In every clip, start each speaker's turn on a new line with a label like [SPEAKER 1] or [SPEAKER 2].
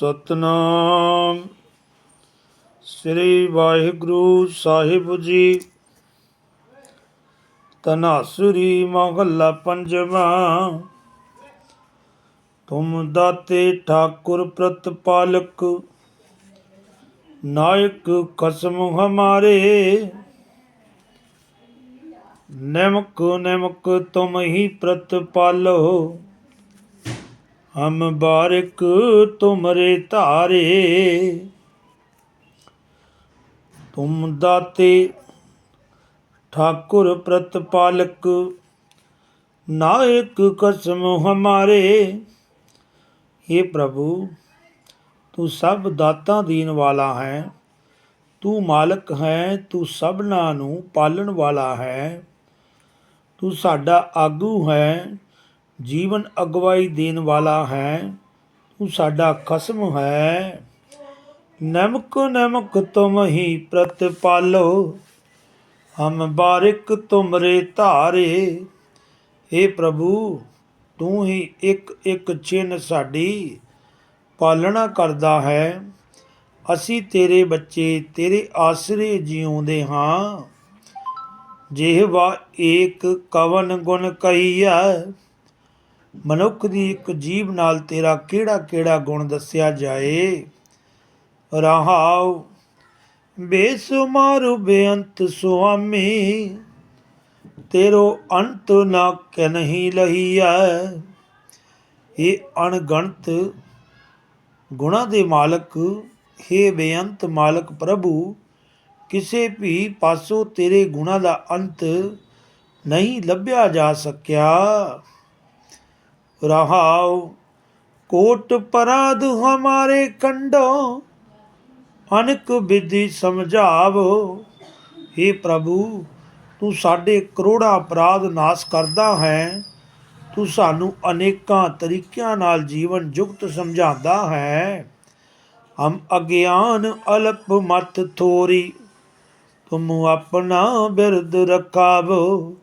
[SPEAKER 1] ਸਤਨਾਮ। ਸ੍ਰੀ ਵਾਹਿਗੁਰੂ ਸਾਹਿਬ ਜੀ ਤਨਾਸੁਰੀ ਮਹੱਲਾ ਪੰਜਵਾਂ। ਤੁਮ ਦਾਤੇ ਠਾਕੁਰ ਪ੍ਰਤਪਾਲਕ, ਨਾਇਕ ਕਸਮ ਹਮਾਰੇ। ਨਿਮਕ ਨਿਮਕ ਤੁਮ ਹੀ ਪ੍ਰਤਪਾਲੋ। ਹਮ ਬਾਰਕ ਤੁਮਰੇ ਧਾਰੇ। ਤੁਮ ਦਾਤੇ, ਠਾਕੁਰ ਪ੍ਰਤਪਾਲਕ, ਨਾਇਕ ਕਸਮ ਹਮਾਰੇ। हे ਪ੍ਰਭੂ, ਤੂੰ ਸਭ ਦਾਤਾਂ ਦੇਣ ਵਾਲਾ ਹੈ। ਤੂੰ ਮਾਲਕ ਹੈ, ਤੂੰ ਸਭਨਾਂ ਨੂੰ ਪਾਲਣ ਵਾਲਾ ਹੈ। ਤੂੰ ਸਾਡਾ ਆਗੂ ਹੈ ਜੀਵਨ ਅਗਵਾਈ ਦੇਣ ਵਾਲਾ ਹੈ, ਤੂੰ ਸਾਡਾ ਖਸਮ ਹੈ। ਨਮਕ ਨਮਕ ਤੁਮ ਹੀ ਪ੍ਰਤਪਾਲੋ, ਹਮ ਬਾਰਿਕ ਤੁਮਰੇ ਧਾਰੇ। हे ਪ੍ਰਭੂ, ਤੂੰ ਹੀ ਇੱਕ ਇੱਕ ਚਿੰਨ ਸਾਡੀ ਪਾਲਣਾ ਕਰਦਾ ਹੈ। ਅਸੀਂ ਤੇਰੇ ਬੱਚੇ ਤੇਰੇ ਆਸਰੇ ਜਿਉਂਦੇ ਹਾਂ। ਜਿਹਵਾ ਏਕ ਕਵਨ ਗੁਣ ਕਹੀਆ ਮਨੁੱਖ ਦੀ ਇੱਕ ਜੀਵ ਨਾਲ ਤੇਰਾ ਕਿਹੜਾ ਕਿਹੜਾ ਗੁਣ ਦੱਸਿਆ ਜਾਏ? ਰਹਾਉ, ਬੇਸੁਮਾਰ ਬੇਅੰਤ ਸੁਆਮੀ, ਤੇਰੋ ਅੰਤ ਨਾ ਕਹਿ ਨਹੀਂ ਲਹੀਆ ਇਹ ਅਣਗਣਤ ਗੁਣਾ ਦੇ ਮਾਲਕ हे ਬੇਅੰਤ ਮਾਲਕ ਪ੍ਰਭੂ, ਕਿਸੇ ਵੀ ਪਾਸੋਂ ਤੇਰੇ ਗੁਣਾ ਦਾ ਅੰਤ ਨਹੀਂ ਲੱਭਿਆ ਜਾ ਸਕਿਆ। ਰਹਾਉ। ਕੋਟ ਪਰਾਧ ਹਮਾਰੇ ਕੰਡੋ, ਅਨਕ ਵਿਧੀ ਸਮਝਾਵੋ। हे ਪ੍ਰਭੂ, ਤੂੰ ਸਾਡੇ ਕਰੋੜਾਂ ਅਪਰਾਧ ਨਾਸ਼ ਕਰਦਾ ਹੈ। ਤੂੰ ਸਾਨੂੰ ਅਨੇਕਾਂ ਤਰੀਕਿਆਂ ਨਾਲ ਜੀਵਨ ਜੁਗਤ ਸਮਝਾਉਂਦਾ ਹੈ। ਹਮ ਅਗਿਆਨ ਅਲਪ ਮਤ ਥੋਰੀ, ਤੁਮ ਆਪਣਾ ਬਿਰਦ ਰਖਾਵੋ।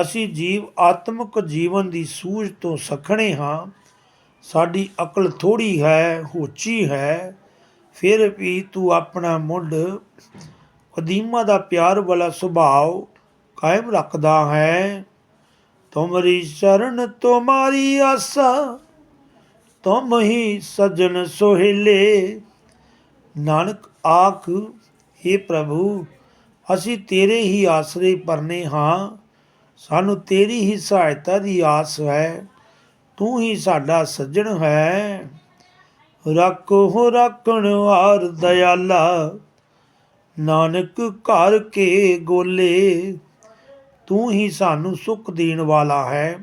[SPEAKER 1] ਅਸੀਂ ਜੀਵ ਆਤਮਿਕ ਜੀਵਨ ਦੀ ਸੂਝ ਤੋਂ ਸਖਣੇ ਹਾਂ। ਸਾਡੀ ਅਕਲ ਥੋੜੀ ਹੈ, ਹੋਚੀ ਹੈ। ਫਿਰ ਵੀ ਤੂੰ ਆਪਣਾ ਮੁੱਢ ਕਦੀਮਾ ਦਾ ਪਿਆਰ ਵਾਲਾ ਸੁਭਾਅ ਕਾਇਮ ਰੱਖਦਾ ਹੈ। ਤੁਮਰੀ ਸ਼ਰਨ ਤੁਮਾਰੀ ਆਸਾ, ਤੁਮ ਹੀ ਸਜਣ ਸੋਹਿਲੇ। ਨਾਨਕ ਆਖ हे ਪ੍ਰਭੂ, ਅਸੀਂ ਤੇਰੇ ਹੀ ਆਸਰੇ ਪਰਨੇ ਹਾਂ। ਸਾਨੂੰ ਤੇਰੀ ਹੀ ਸਹਾਇਤਾ ਦੀ ਆਸ ਹੈ, ਤੂੰ ਹੀ ਸਾਡਾ ਸੱਜਣ ਹੈ। ਰੱਖੋ ਰੱਖਣ ਵਾਰ ਦਇਆਲਾ ਨਾਨਕ ਘਰ ਕੇ ਗੋਲੇ, ਤੂੰ ਹੀ ਸਾਨੂੰ ਸੁਖ ਦੇਣ ਵਾਲਾ ਹੈ।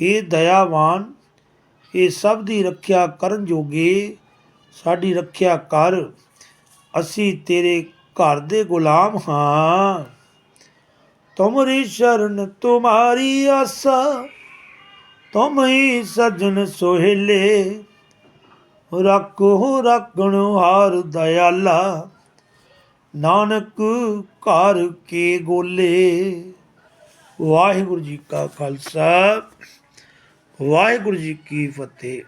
[SPEAKER 1] ਇਹ ਦਇਆਵਾਨ ਇਹ ਸਭ ਦੀ ਰੱਖਿਆ ਕਰਨ ਜੋਗੇ, ਸਾਡੀ ਰੱਖਿਆ ਕਰ, ਅਸੀਂ ਤੇਰੇ ਘਰ ਦੇ ਗੁਲਾਮ ਹਾਂ। ਤੁਮਰੀ ਸ਼ਰਨ ਤੁਮਾਰੀ ਆਸਾ ਤੁਮ ਹੀ ਸਜਣ ਸੋਹਿਲੇ। ਰੱਖੋ, ਰੱਖਣ ਹਾਰ ਦਇਆਲਾ, ਨਾਨਕ ਘਰ ਕੇ ਗੋਲੇ। ਵਾਹਿਗੁਰੂ ਜੀ ਕਾ ਖਾਲਸਾ, ਵਾਹਿਗੁਰੂ ਜੀ ਕੀ ਫਤਿਹ।